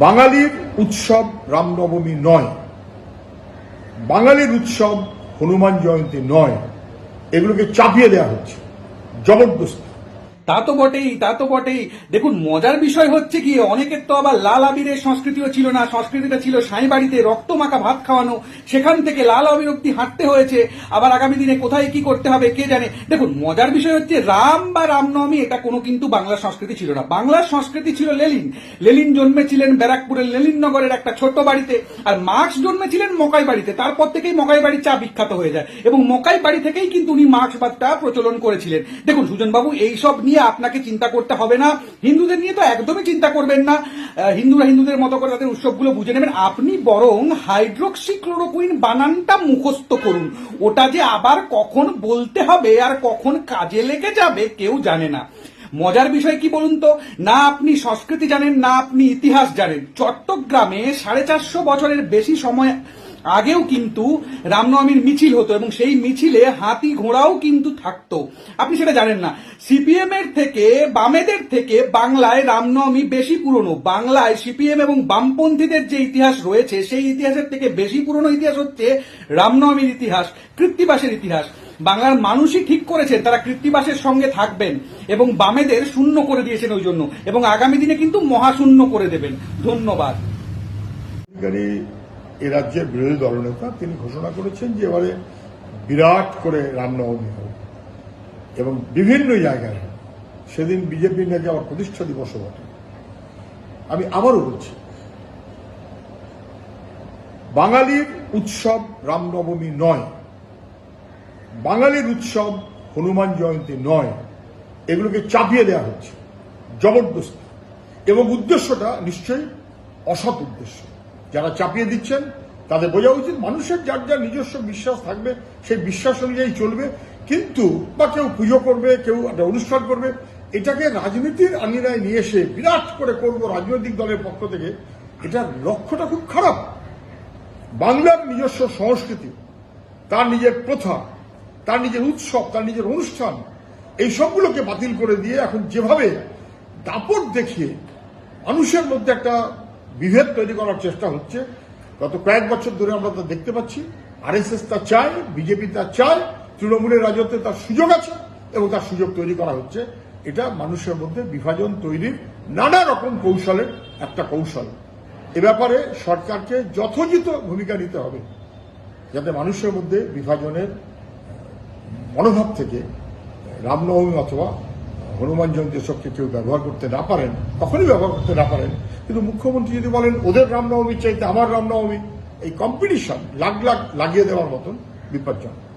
বাঙালির উৎসব রামনবমী নয়। বাঙালির উৎসব হনুমান জয়ন্তী নয়। এগুলোকে চাপিয়ে দেওয়া হচ্ছে। জবরদস্তি। তা তো বটেই, তা তো বটেই। দেখুন, মজার বিষয় হচ্ছে কি, অনেকের তো আবার লাল আবিরের সংস্কৃতিও ছিল না। সংস্কৃতিটা ছিল সাঁই বাড়িতে রক্ত মাখা ভাত খাওয়ানো। সেখান থেকে লাল আবির অব্দি হাঁটতে হয়েছে। আবার আগামী দিনে কোথায় কি করতে হবে, কে জানে? দেখুন, মজার বিষয় হচ্ছে রাম বা রামনবমী, এটা কোনো কিন্তু বাংলার সংস্কৃতি ছিল না। বাংলার সংস্কৃতি ছিল লেলিন। লেলিন জন্মেছিলেন ব্যারাকপুরের লেলিননগরের একটা ছোট্ট বাড়িতে। আর মার্কস জন্মেছিলেন মকাই বাড়িতে। তারপর থেকেই মকাই বাড়ির চা বিখ্যাত হয়ে যায়। এবং মকাই বাড়ি থেকেই কিন্তু উনি মার্ক্সবাদটা প্রচলন করেছিলেন। দেখুন, সুজনবাবু, এইসব নিয়ে আপনাকে চিন্তা করতে হবে না। হিন্দুদের নিয়ে তো একদমই চিন্তা করবেন না। হিন্দুরা হিন্দুদের মতো করে তাদের উৎসবগুলো বুঝে নেবেন। আপনি বরং হাইড্রোক্সি ক্লোরোকুইন বানানটা মুখস্থ করুন। ওটা যে আবার কখন বলতে হবে আর কখন কাজে লেগে যাবে কেউ জানে না। মজার বিষয় কি বলুন তো? না আপনি সংস্কৃতি জানেন, না আপনি ইতিহাস জানেন। চট্টগ্রামে সাড়ে চারশো বছরের বেশি সময় আগেও কিন্তু রামনবমীর মিছিল হতো এবং সেই মিছিলে হাতি ঘোড়াও কিন্তু থাকতো। আপনি সেটা জানেন না। সিপিএম এর থেকে, বামেদের থেকে বাংলায় রামনবমী বেশি পুরনো। বাংলায় সিপিএম এবং বামপন্থীদের যে ইতিহাস রয়েছে, সেই ইতিহাসের থেকে বেশি পুরনো ইতিহাস হচ্ছে রামনবমীর ইতিহাস, কৃত্তিবাসের ইতিহাস। বাংলার মানুষই ঠিক করেছেন, তারা কৃত্তিবাসের সঙ্গে থাকবেন এবং বামেদের শূন্য করে দিয়েছেন ওই জন্য। এবং আগামী দিনে কিন্তু মহাশূন্য করে দেবেন। ধন্যবাদ। এ রাজ্যের বিরোধী দলনেতা তিনি ঘোষণা করেছেন যে এবারে বিরাট করে রামনবমী হবে। এবং বিভিন্ন জায়গায় সেদিন বিজেপি নাকি আবার প্রতিষ্ঠা দিবসও বটে। আমি আবারও বলছি, বাঙালির উৎসব রামনবমী নয়। বাঙালির উৎসব হনুমান জয়ন্তী নয়। এগুলোকে চাপিয়ে দেওয়া হচ্ছে। জবরদস্তি। এবং উদ্দেশ্যটা নিশ্চয়ই অসৎ উদ্দেশ্য। যারা চাপিয়ে দিচ্ছেন, তাদের বোঝা উচিত মানুষের যার যার নিজস্ব বিশ্বাস থাকবে, সেই বিশ্বাস অনুযায়ী চলবে। কিন্তু বা কেউ পুজো করবে, কেউ একটা অনুষ্ঠান করবে, এটাকে রাজনীতির আঙিনায় নিয়ে এসে বিরাট করে করব রাজনৈতিক দলের পক্ষ থেকে, এটার লক্ষ্যটা খুব খারাপ। বাংলার নিজস্ব সংস্কৃতি, তার নিজের প্রথা, তার নিজের উৎসব, তার নিজের অনুষ্ঠান, এই সবগুলোকে বাতিল করে দিয়ে এখন যেভাবে দাপট দেখিয়ে মানুষের মধ্যে একটা বিভেদ তৈরি করার চেষ্টা হচ্ছে। গত কয়েক বছর ধরে আমরা তা দেখতে পাচ্ছি। আরএসএস তা চায়, বিজেপি তা চায়, তৃণমূলের রাজত্বে তার সুযোগ আছে এবং তার সুযোগ তৈরি করা হচ্ছে। এটা মানুষের মধ্যে বিভাজন তৈরির নানা রকম কৌশলের একটা কৌশল। এ ব্যাপারে সরকারকে যথোচিত ভূমিকা নিতে হবে, যাতে মানুষের মধ্যে বিভাজনের মনোভাব থেকে রামনবমী অথবা হনুমান জয়ন্তী কেউ ব্যবহার করতে না পারেন, তখনই ব্যবহার করতে না পারেন। কিন্তু মুখ্যমন্ত্রী যদি বলেন, ওদের রামনবমীর চাইতে আমার রামনবমী এই কম্পিটিশন লাগ লাগ লাগিয়ে দেওয়ার মতন বিপজ্জনক।